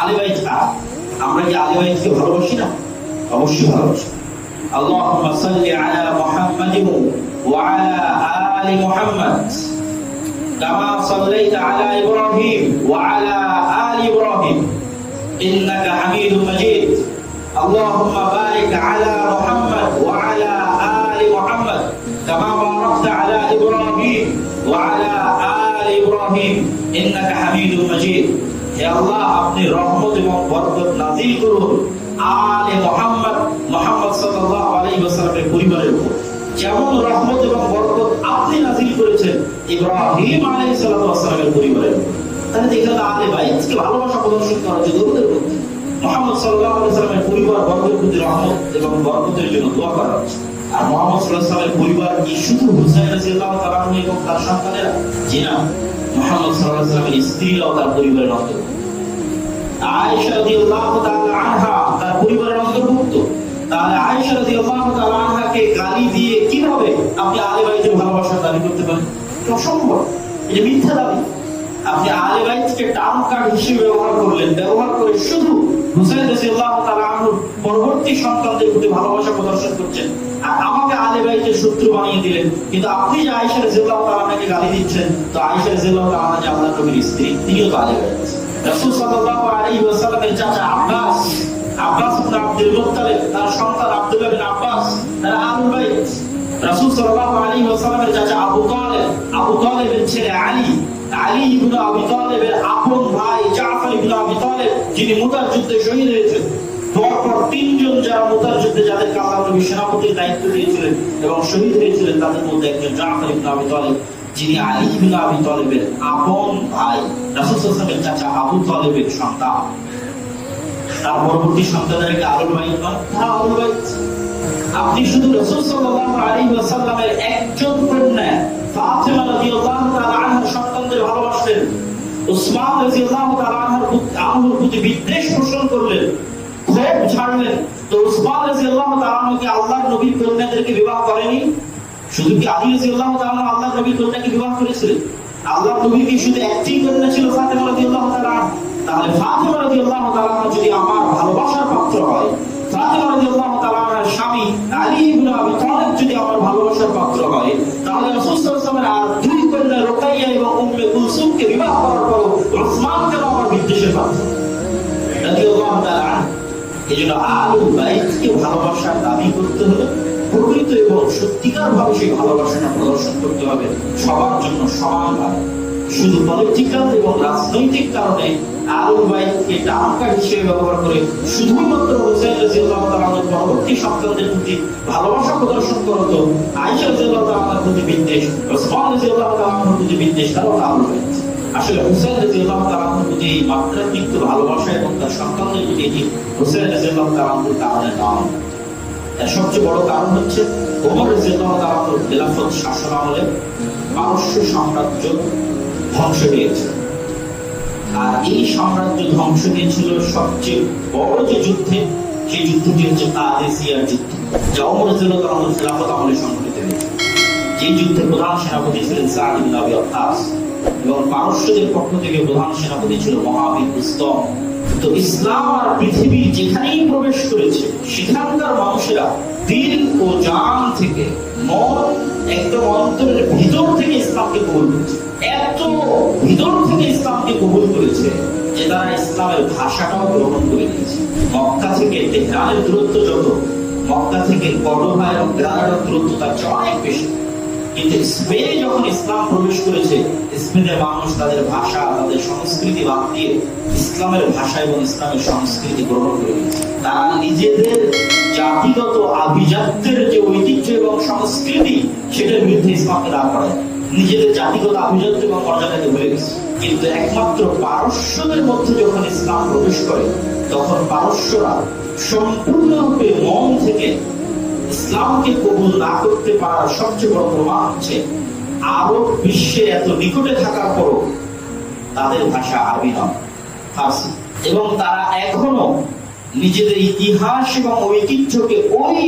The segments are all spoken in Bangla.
আলী বাইত কার আমরা কি আলী বাইতকে ভালোবাসি না অবশ্যই ভালোবাসি اللهم صل على محمد وعلى آل محمد كما صليت على إبراهيم وعلى آل إبراهيم إنك حميد مجيد اللهم بارك على محمد وعلى آل محمد كما باركت على إبراهيم وعلى آل إبراهيم إنك حميد مجيد হে আপনি রহমত এবং বরকত নাজিল করুন। আলে মোহাম্মদ মোহাম্মদ সাল্লাল্লাহু আলাইহি ওয়াসাল্লামের পরিবারের উপর। যেমন রহমত এবং বরকত আপনি নাজিল করেছেন, ইব্রাহিম আলাইহিস সালাতু পরিবারের তাহলে এখানে আলে বাইতকে ভালোবাসা প্রদর্শন করা যে দরুদের মোহাম্মদ সাল্লাল্লাহু আলাইহি পরিবার বর্গের প্রতি রহমত এবং বরকতের জন্য দোয়া করা হচ্ছে। আর মোহাম্মদ সাল্লাল্লাহু পরিবার কি শুধু হুসাইন রাদিয়াল্লাহু তাআলা এবং তার সন্তানেরা জি মোহাম্মদ আলাইহি স্ত্রীরাও তার পরিবারের অন্তর্ভুক্ত। আয়েশা তাহলে আয়েশা গালি দিয়ে কীভাবে আপনি আলে ভালোবাসার দাবি করতে পারেন? অসম্ভব। এটা মিথ্যা দাবি। আপনি আলে বাইতকে টার্ম কার্ড হিসেবে ব্যবহার করলেন। ব্যবহার করে শুধু হুসাইন রাদিয়াল্লাহু তাআলা আনহুর পরবর্তী সন্তানদের প্রতি ভালোবাসা প্রদর্শন করছেন আর আমাকে আলে বাইতের শত্রু বানিয়ে দিলেন। কিন্তু আপনি যে আয়েশা রাদিয়াল্লাহু তাআলা গালি দিচ্ছেন, তো আয়েশা রাদিয়াল্লাহু তাআলা যে আল্লাহর নবীর স্ত্রী, তিনিও তো আলে বাইত। রাসূল সাল্লাল্লাহু আলাইহি ওয়াসাল্লামের চাচা Abbas Abbas ibn Abdul Muttalib, তার সন্তান আব্দুল্লাহ বিন আব্বাস, তারা আহলুল বাইত। রাসূল সাল্লাল্লাহু আলাইহি ওয়াসাল্লামের চাচা আবু তালেব, আবু তালেবের ছেলে আলী আলী ইবনে আবি তালেবের আপন ভাই জাফর ইবনে আবি তালেব, যিনি মুতার যুদ্ধে শহীদ হয়েছেন। পরপর তিনজন যারা মুতার যুদ্ধে যাদেরকে আল্লাহ নবী সেনাপতির দায়িত্ব দিয়েছিলেন এবং শহীদ হয়েছিলেন তাদের মধ্যে একজন জাফর ইবনে আবি তালেব, যিনি আলী ইবনে আবি তালেবের আপন ভাই। রাসূল সাল্লাল্লাহু চাচা আবু তালেবের সন্তান। তার পরবর্তী সন্তানদেরকে আলুল বাইত? আলুল বাইত। আপনি শুধু রাসূল সাল্লাল্লাহু আলাইহি ওয়াসাল্লামের একজন কন্যা রাদিয়াল্লাহু তাআলা আনহার সন্তানদের ভালোবাসলেন উসমান রাদিয়াল্লাহু তাআলা আনহার প্রতি বিদ্বেষ পোষণ করলেন, ক্ষোভ ছাড়লেন। তো রাদিয়াল্লাহু তাআলা আনহুকে আল্লাহর নবীর কন্যাদেরকে বিবাহ করেনি? শুধু কি আলী রাদিয়াল্লাহু তাআলা আল্লাহর নবীর কন্যাকে বিবাহ করেছিলেন আল্লাহর নবীর কি শুধু একটি কন্যা ছিল রাদিয়াল্লাহু তাআলা তাহলে রাদিয়াল্লাহু তাআলা যদি আমার ভালোবাসার পাত্র হয় ফাতিমা রাদিয়াল্লাহু তাআলা স্বামী আলী ইবনে আবি তালিব যদি আমার ভালোবাসার পাত্র হয়, তাহলে রাসূল সাল্লাল্লাহু আলাইহি আর দুই কন্যা রুকাইয়া এবং উম্মে কুলসুমকে বিবাহ করার পর উসমান কেন আমার বিদ্বেষের পাত্র। রাদিয়াল্লাহু তাআলা এজন্য আলুল বাইতকে ভালোবাসার দাবি করতে হলে প্রকৃত এবং সত্যিকার ভাবে সেই ভালোবাসাটা প্রদর্শন করতে হবে। সবার জন্য সমানভাবে শুধু পলিটিক্যাল এবং রাজনৈতিক কারণে রাজিয়াল্লাহু রাজিয়াল্লাহু রাজিয়াল্লাহু সবচেয়ে বড় কারণ হচ্ছে ওমর রাদিয়াল্লাহু তাআলার শাসন আমলে পারস্য সাম্রাজ্য ধ্বংস হয়েছে আর এই সাম্রাজ্য ধ্বংস হয়েছিল সবচেয়ে বড় যে যুদ্ধে, সেই যুদ্ধটি হচ্ছে যুদ্ধ, যা তাআলার খেলাফত আমলে সংঘটিত হয়েছে। যে প্রধান সেনাপতি ছিলেন এবং পারস্যদের পক্ষ থেকে প্রধান সেনাপতি ছিল মহাবীর তো ইসলাম আর পৃথিবীর যেখানেই প্রবেশ করেছে, সেখানকার মানুষেরা দিল ও জান থেকে মন একদম অন্তরের ভিতর থেকে ইসলামকে কবুল করেছে। এত ভিতর থেকে ইসলামকে কবুল করেছে যে তারা ইসলামের ভাষাটাও গ্রহণ করে নিয়েছে। মক্কা থেকে তেহরানের দূরত্ব যত, মক্কা থেকে কর্ডোভা এবং গ্রানাডার দূরত্ব তার অনেক বেশি। কিন্তু স্পেনে যখন ইসলাম প্রবেশ করেছে স্পেনের মানুষ তাদের ভাষা, তাদের সংস্কৃতি বাদ দিয়ে ইসলামের ভাষা এবং ইসলামের সংস্কৃতি গ্রহণ করে। তারা নিজেদের জাতিগত আভিজাত্যের যে ঐতিহ্য এবং সংস্কৃতি, সেটার বিরুদ্ধে ইসলামকে দাঁড় করায়। নিজেদের জাতিগত আভিজাত্য এবং মর্যাদাকে ভুলে গেছে। কিন্তু একমাত্র পারস্যদের মধ্যে যখন ইসলাম প্রবেশ করে, তখন পারস্যরা সম্পূর্ণরূপে মন থেকে ইসলামকে কবুল না করতে পারার সবচেয়ে বড় প্রমাণ হচ্ছে আরব বিশ্বের এত নিকটে থাকার পরও তাদের ভাষা আরবি নয়, ফার্সি। এবং তারা এখনও নিজেদের ইতিহাস এবং ঐতিহ্যকে ওই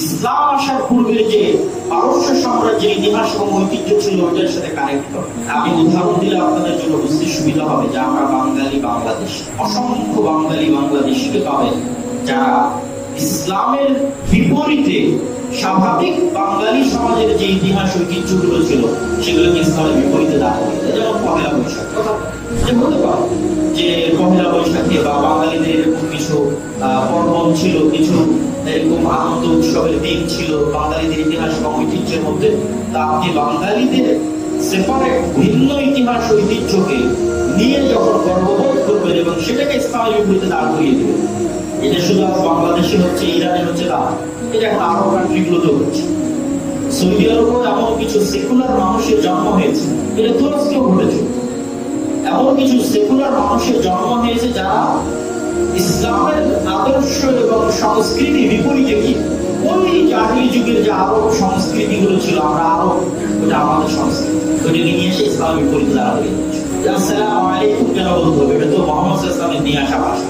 ইসলাম আসার পূর্বের যে পারস্য সাম্রাজ্যের ইতিহাস এবং ঐতিহ্য ছিল, ওইটার সাথে কানেক্ট আমি উদাহরণ দিলে আপনাদের জন্য বুঝতে সুবিধা হবে যে আমরা বাঙালি বাংলাদেশ, অসংখ্য বাঙালি বাংলাদেশিকে পাবেন যারা ইসলামের বিপরীতে স্বাভাবিক বাঙালি সমাজের যে ইতিহাস ঐতিহ্যগুলো ছিল, সেগুলোকে ইসলামের বিপরীতে দাঁড় যেমন পহেলা বৈশাখ। যে হতে পারে যে পহেলা বৈশাখে বা বাঙালিদের কিছু পর্বণ ছিল, কিছু, এরকম আনন্দ উৎসবের দিন ছিল, বাঙালিদের ইতিহাস এবং ঐতিহ্যের মধ্যে, তা আপনি বাঙালিদের সেপারেট ভিন্ন ইতিহাস ঐতিহ্যকে নিয়ে যখন গর্ববোধ করবেন এবং সেটাকে ইসলামের বিপরীতে দাঁড় করিয়ে দেবেন, এটা শুধু বাংলাদেশে হচ্ছে, ইরানে হচ্ছে না। এটা এখন আরব কান্ট্রিগুলোতেও হচ্ছে সৌদি আরবও এমন কিছু সেকুলার মানুষের জন্ম হয়েছে, এটা তুরস্কেও ঘটেছে। এমন কিছু সেকুলার মানুষের জন্ম হয়েছে যারা ইসলামের আদর্শ এবং সংস্কৃতি বিপরীতে কি ওই জাহিলি যুগের যে আরব সংস্কৃতিগুলো ছিল, আমরা আরব, ওটা আমাদের সংস্কৃতি। ওটাকে নিয়ে এসে ইসলামের বিপরীতে দাঁড়াবে। আসসালামু আলাইকুম কেন বলতে হবে এটা তো মোহাম্মদ ইসলামের নিয়ে আসা ভাষা।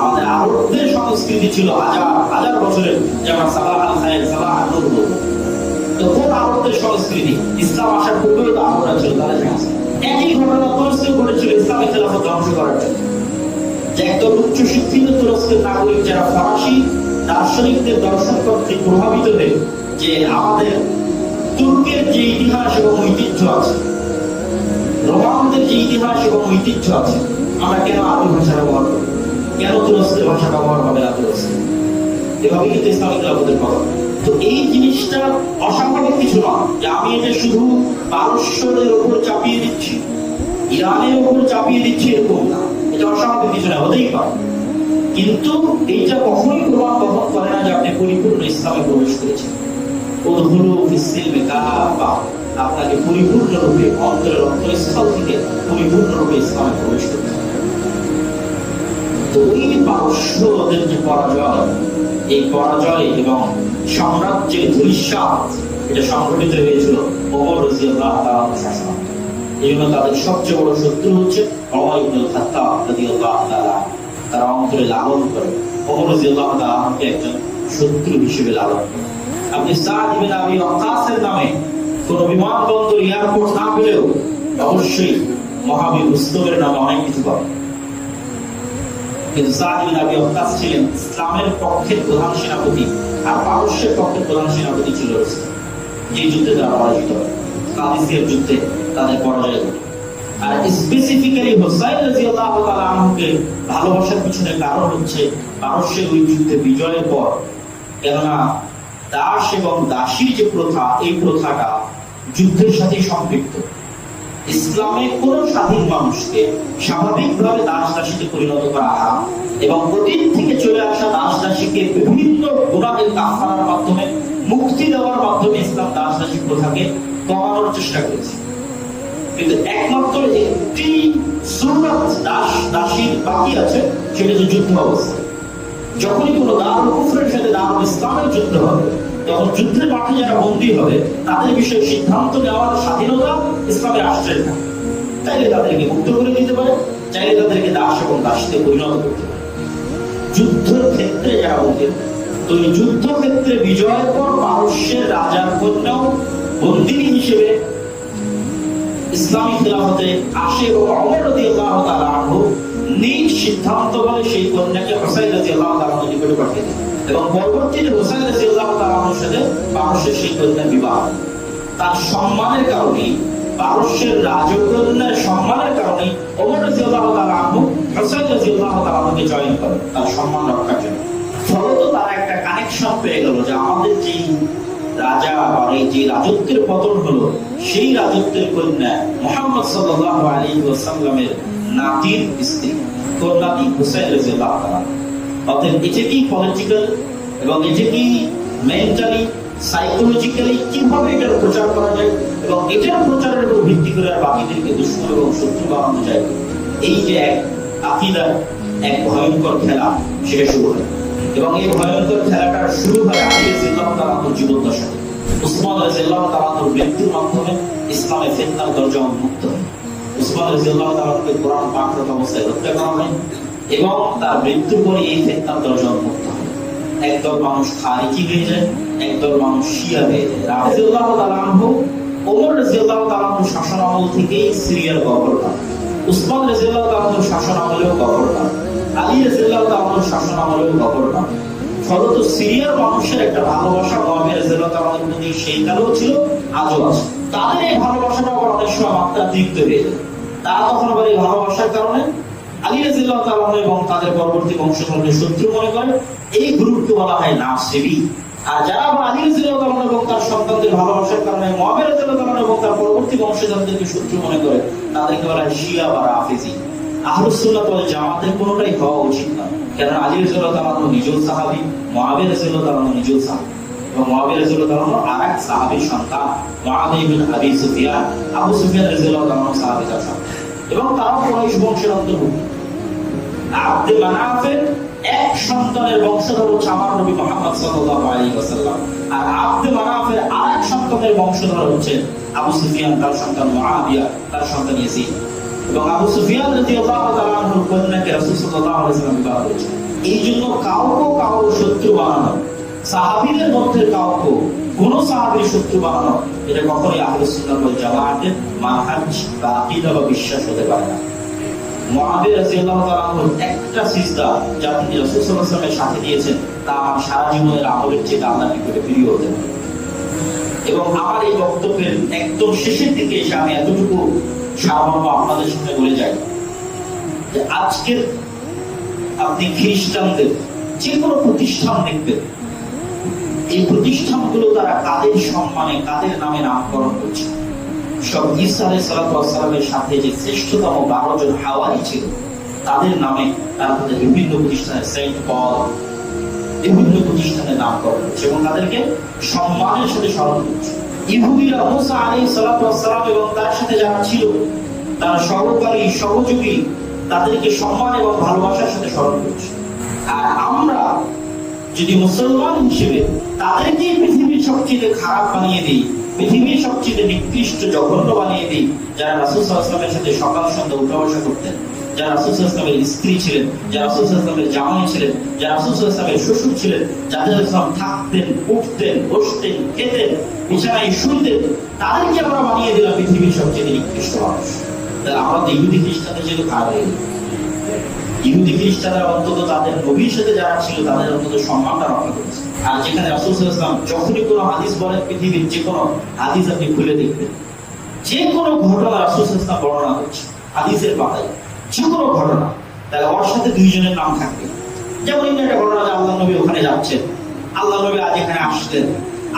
আমাদের আরবদের সংস্কৃতি ছিল, হাজার হাজার বছরের, যেমন সালাহ আল খায়ের সালাহ আল তখন আরবদের সংস্কৃতি? ইসলাম আসার পূর্বেও তো আরবরা ছিল, তাদের সংস্কৃতি। একই ঘটনা তুরস্কে ঘটেছিল, ইসলামী খেলাফত ধ্বংস করার জন্য। যে একদল উচ্চ শিক্ষিত তুরস্কের নাগরিক যারা ফরাসি দার্শনিকদের দর্শন কর্তৃক প্রভাবিত হয়ে, যে আমাদের তুর্কের যে ইতিহাস এবং ঐতিহ্য আছে, রোমানদের যে ইতিহাস এবং ঐতিহ্য আছে, আমরা কেন আরবি ভাষা ব্যবহার করি? কেন তুরস্কের ভাষা ব্যবহার হবে না তুরস্কে এভাবে কিন্তু ইসলামিক খেলাফতের কথা তো এই জিনিসটা অস্বাভাবিক কিছু নয় যে আমি এটা শুধু পারস্যদের উপর চাপিয়ে দিচ্ছি ইরানের উপর চাপিয়ে দিচ্ছি এরকম না এটা অস্বাভাবিক কিছু না হতেই পারে কিন্তু এইটা কখনোই প্রমাণ বহন করে না যে আপনি পরিপূর্ণ ইসলামে প্রবেশ করেছেন ওদহুলু ফিসিলমে কাফা আপনাকে পরিপূর্ণরূপে অন্তরের অন্তঃস্থল থেকে পরিপূর্ণরূপে ইসলামে প্রবেশ করতে। তো ওই পারস্যদের যে পরাজয়। এই পরাজয় এবং সাম্রাজ্যের ধূলিসাৎ এটা সংঘটিত হয়েছিল ওমর রাদিয়াল্লাহু তাআলার শাসন এই জন্য তাদের সবচেয়ে বড় শত্রু হচ্ছে ওমর ইবনুল খাত্তাব রাদিয়াল্লাহু তাআলা। তারা অন্তরে লালন করে। ওমর রাদিয়াল্লাহু তাআলাকে একজন শত্রু হিসেবে লালন করে। আপনি সাদ ইবনে আবি ওয়াক্কাসের নামে কোন বিমানবন্দর, এয়ারপোর্ট না পেলেও অবশ্যই মহাবীর রুস্তমের নামে অনেক কিছু পাবেন। কিন্তু আবি ছিলেন ইসলামের পক্ষের প্রধান সেনাপতি আর পারস্যের পক্ষের প্রধান সেনাপতি ছিল যে যুদ্ধে তারা পরাজিত কাদিসিয়ার যুদ্ধে তাদের পরাজয় আর স্পেসিফিক্যালি হোসাইন ভালোবাসার পিছনে কারণ হচ্ছে পারস্যের ওই যুদ্ধে বিজয়ের পর কেননা দাস এবং দাসীর যে প্রথা, এই প্রথাটা যুদ্ধের সাথে সম্পৃক্ত। ইসলামে কোন স্বাধীন মানুষকে স্বাভাবিকভাবে দাস দাসীতে পরিণত করা হারাম এবং অতীত থেকে চলে আসা দাস দাসীকে বিভিন্ন গুণাদের কাফারার মাধ্যমে, মুক্তি দেওয়ার মাধ্যমে ইসলাম দাস দাসী প্রথাকে কমানোর চেষ্টা করেছে। কিন্তু একমাত্র একটি সুন্নাত দাস, দাসীর বাকি আছে, সেটা হচ্ছে যুদ্ধ অবস্থা। যখনই কোনো দারুল কুফরের সাথে দারুল ইসলামের যুদ্ধ হবে তখন যুদ্ধের মাঠে যারা বন্দী হবে, তাদের বিষয়ে সিদ্ধান্ত নেওয়ার স্বাধীনতা ইসলামের আশ্রয় থাকে। চাইলে তাদেরকে মুক্ত করে দিতে পারে, চাইলে তাদেরকে দাস এবং দাসীতে পরিণত করতে পারে। যুদ্ধের ক্ষেত্রে যারা বন্দী তো এই যুদ্ধ ক্ষেত্রে বিজয়ের পর পারস্যের রাজার কন্যাও বন্দিনী হিসেবে ইসলামী খিলাফতে আসে এবং অমর রাদিয়াল্লাহু তাআলা আনহু নিজ সিদ্ধান্ত বলে সেই কন্যাকে হোসাইন রাদিয়াল্লাহু তাআলা আনহু নিকটে পাঠিয়ে দেন এবং পরবর্তীতে হোসাইন রাদিয়াল্লাহু তাআলা সাথে পারস্যের সেই বিবাহ। তার সম্মানের কারণে, পারস্যের রাজকন্যার সম্মানের কারণে ওমর রাদিয়াল্লাহু তাআলা আনহু হোসাইন রাদিয়াল্লাহু তাআলা জয়েন করে তার সম্মান রক্ষার জন্য। ফলত তারা একটা কানেকশন পেয়ে গেল যে আমাদের যেই রাজা বা এই যে রাজত্বের পতন হলো, সেই রাজত্বের কন্যা মোহাম্মদ সাল্লাল্লাহু আলাইহি ওয়াসাল্লামের নাতির স্ত্রী কন্যাটি হুসাইন রাদিয়াল্লাহু তাআলা। অতএব এটা কি পলিটিক্যাল এবং এটা কি মেন্টালি সাইকোলজিক্যালি কীভাবে এটার প্রচার করা যায় এবং এটার প্রচারের উপর ভিত্তি করে আর বাকিদেরকে দুশ্মন এবং শত্রু বানানো যায়? এই যে এক আকিদার এক ভয়ঙ্কর খেলা, সেটা শুরু হয়। এবং এই ভয়ঙ্কর খেলাটা শুরু হয় আলী রাদিয়াল্লাহু তাআলার জীবন দশায় উসমান রাদিয়াল্লাহু তাআলার মৃত্যুর মাধ্যমে ইসলামে ফিতনার দরজা উন্মুক্ত হয়। উসমান রাদিয়াল্লাহু তাআলাকে কোরআন পাঠরত অবস্থায় হত্যা করা হয়। এবং তার মৃত্যুর পরে এই ফিতনার উন্মুক্ত হয় একদল মানুষ খারিজি হয়ে যায়, একদল মানুষ শিয়া হয়ে যায়। রাজিউল্লাহ তালাহ ওমর রাজিউল্লাহ তালাহ শাসন আমল থেকেই সিরিয়ার উসমান রাজিউল্লাহ তালাহ শাসন আমলেও আলী রাজিউল্লাহ তালাহ শাসন আমলেও ফলত সিরিয়ার মানুষের একটা ভালোবাসা রাজিউল্লাহ তালাহের প্রতি সেই কালেও ছিল, আজও আছে। তাদের এই ভালোবাসাটা অনেক সময় মাত্রাতিরিক্ত হয়ে যায়। তারা তখন আবার এই ভালোবাসার কারণে আলী রাজিল্লাহ এবং তাদের পরবর্তী বংশধরদের শত্রু মনে করে, এই গ্রুপকে বলা হয় নাসিবি। আর যারা আলী রাজিল্লাহ তাআলা এবং তার সন্তানদের ভালোবাসার কারণে মুআবিয়া রাজিল্লাহ তাআলা এবং তার পরবর্তী বংশধরদেরকে শত্রু মনে করে, তাদেরকে বলা হয় শিয়া বা রাফিজি। আহলুস সুন্নাত জামাতের কোনোটাই হওয়া উচিত না। কারণ আলী সাহাবী নিজেও সাহাবী। সন্তান আবি সুফিয়ান। এবং তারাও কুরাইশ বংশের অন্তর্ভুক্ত। আব্দে মানাফের এক সন্তানের বংশধর হচ্ছে আমার নবী মুহাম্মদ সাল্লাল্লাহু আলাইহি ওয়াসাল্লাম। আর আব্দে মানাফের আরেক সন্তানের বংশধর হচ্ছে আবু সুফিয়ান, তার সন্তান মুআবিয়া, তার সন্তান এবং আবু সুফিয়ান রাদিয়াল্লাহু তাআলা আনহুর কন্যাকে রাসূল সাল্লাল্লাহু আলাইহি ওয়াসাল্লাম বিবাহ এই জন্য কাউকে কাউকে শত্রু বানানো সাহাবীদের মধ্যে কাউকে কোন সাহাবীর শত্রু বানানো এটা কখনোই আহলুস সুন্নাহ ওয়াল জামাআতের মানহাজ বা আকীদা বা বিশ্বাস হতে পারে না। মুআবিয়া রাদিয়াল্লাহু তাআলা একটা সিজদা যা তিনি রাসূল সাথে দিয়েছেন, তা আমার সারা জীবনের আমলের চেয়ে আল্লাহর নিকটে প্রিয় হতে এবং আমার এই বক্তব্যের একদম শেষের দিকে এসে আমি এতটুকু সামান্য আপনাদের সামনে বলে যাই যে আজকের আপনি খ্রিস্টানদের যে কোনো প্রতিষ্ঠান দেখবেন এই প্রতিষ্ঠানগুলো তারা কাদের সম্মানে, কাদের নামে নামকরণ করছে? সব সালামের সাথে যে শ্রেষ্ঠতম বারো জন হাওয়ারি ছিল, তাদের নামে তারা তাদের বিভিন্ন প্রতিষ্ঠানে সেন্ট পল, বিভিন্ন প্রতিষ্ঠানের নামকরণ করছে এবং তাদেরকে সম্মানের সাথে স্মরণ করছে। ইহুদিরা মুসা আলী এবং তার সাথে যারা ছিল, তারা সহকারী সহযোগী, তাদেরকে সম্মান এবং ভালোবাসার সাথে স্মরণ করছে। আর আমরা যদি মুসলমান হিসেবে তাদেরকে পৃথিবীর সবচেয়ে খারাপ বানিয়ে দিই, পৃথিবীর সবচেয়ে নিকৃষ্ট জঘন্য বানিয়ে দিই, যারা রাসুল সাথে সকাল সন্ধ্যা উঠা বসা করতেন, যারা স্ত্রী ছিলেন, যারা জামাই ছিলেন, যারা শ্বশুর ছিলেন, যাদের ইসলাম থাকতেন, উঠতেন, বসতেন, খেতেন, বিছানায় শুনতেন তাদেরকে আমরা বানিয়ে দিলাম পৃথিবীর সবচেয়ে নিকৃষ্ট মানুষ। তাহলে আমরা ইহুদি খ্রিস্টানদের যেহেতু খারাপ হয়ে ইহুদি অন্তত তাদের সাথে যারা ছিল, তাদের অন্তত সম্মানটা রক্ষা করেছে। আর যেখানে রাসুল ইসলাম যখনই কোনো হাদিস বলেন, পৃথিবীর যে কোনো হাদিস আপনি খুলে দেখবেন। যে কোনো ঘটনা রাসুল ইসলাম বর্ণনা করছে, হাদিসের পাতায় যে কোনো ঘটনা, তাহলে ওর সাথে দুইজনের নাম থাকবে। যেমন একটা ঘটনা যে আল্লাহ নবী ওখানে যাচ্ছেন, আল্লাহ নবী আজ এখানে আসলেন,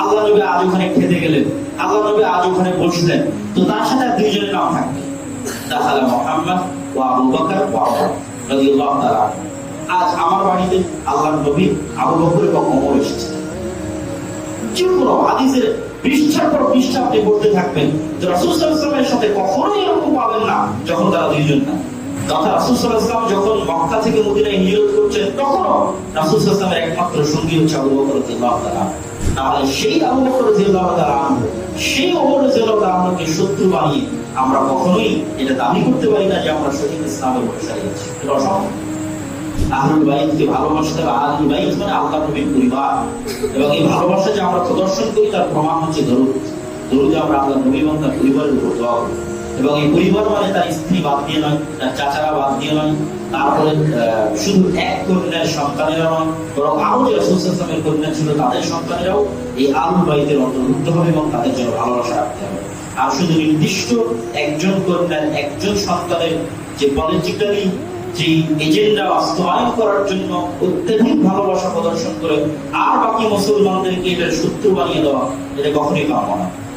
আল্লাহ নবী আজ ওখানে খেতে গেলেন, আল্লাহ নবী আজ ওখানে বসলেন, তো তার সাথে দুইজনের নাম থাকবে দাখালা মোহাম্মদ ও আবু বকর ও তাআলা আজ আমার বাড়িতে আল্লাহর নবী আবু বকর এবং অমর এসেছে। যে কোনো হাদিসের পৃষ্ঠার পর পৃষ্ঠা আপনি থাকবেন রাসুল ওয়াসাল্লামের সাথে কখনোই এরকম পাবেন না যখন তারা দুইজন না। আমরা কখনোই এটা দাবি করতে পারি না যে আমরা সঠিক ইসলামের অনুসারী ভালোবাসতে মানে আল্লাহ নবীর পরিবার। এবং এই ভালোবাসা যে আমরা প্রদর্শন করি, তার প্রমাণ হচ্ছে দরুদ। দরুদে আমরা আল্লাহ নবী পরিবারের উপর দোয়া করি। এবং এই পরিবার মানে তার স্ত্রী বাদ দিয়ে নয়, তার চাচারা বাদ দিয়ে নয়। তারপরে শুধু এক কন্যার সন্তানেরা নয়, বরং আরও যে রসুলের কন্যা ছিল, তাদের সন্তানেরাও এই আলুল বাইতের অন্তর্ভুক্ত হবে এবং তাদের জন্য ভালোবাসা রাখতে হবে। আর শুধু নির্দিষ্ট একজন কন্যার একজন সন্তানের যে পলিটিক্যালি যে এজেন্ডা বাস্তবায়ন করার জন্য অত্যাধিক ভালোবাসা প্রদর্শন করে, আর বাকি মুসলমানদেরকে এটা শত্রু বানিয়ে দেওয়া, এটা কখনোই কাম্য না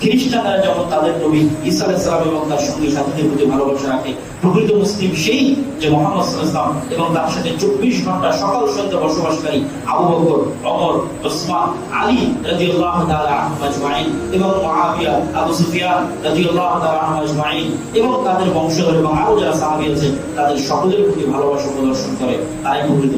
খ্রিস্টানরা যেমন তাদের নবী ঈসা আলাইহিস সালাম এবং তার সঙ্গী সাথীদের প্রতি ভালোবাসা রাখে, প্রকৃত মুসলিম সেই যে মোহাম্মদ ওয়াসাল্লাম এবং তার সাথে চব্বিশ ঘণ্টা সকাল সন্ধ্যা বসবাসকারী আবু বকর, ওমর, ওসমান, আলী রাদিয়াল্লাহু তাআলা আনহুম আজমাইন এবং মুআবিয়া, আবু সুফিয়ান রাদিয়াল্লাহু তাআলা আনহুম আজমাইন এবং তাদের বংশধর এবং আরও যারা সাহাবী আছে, তাদের সকলের প্রতি ভালোবাসা প্রদর্শন করে। তারাই প্রকৃত।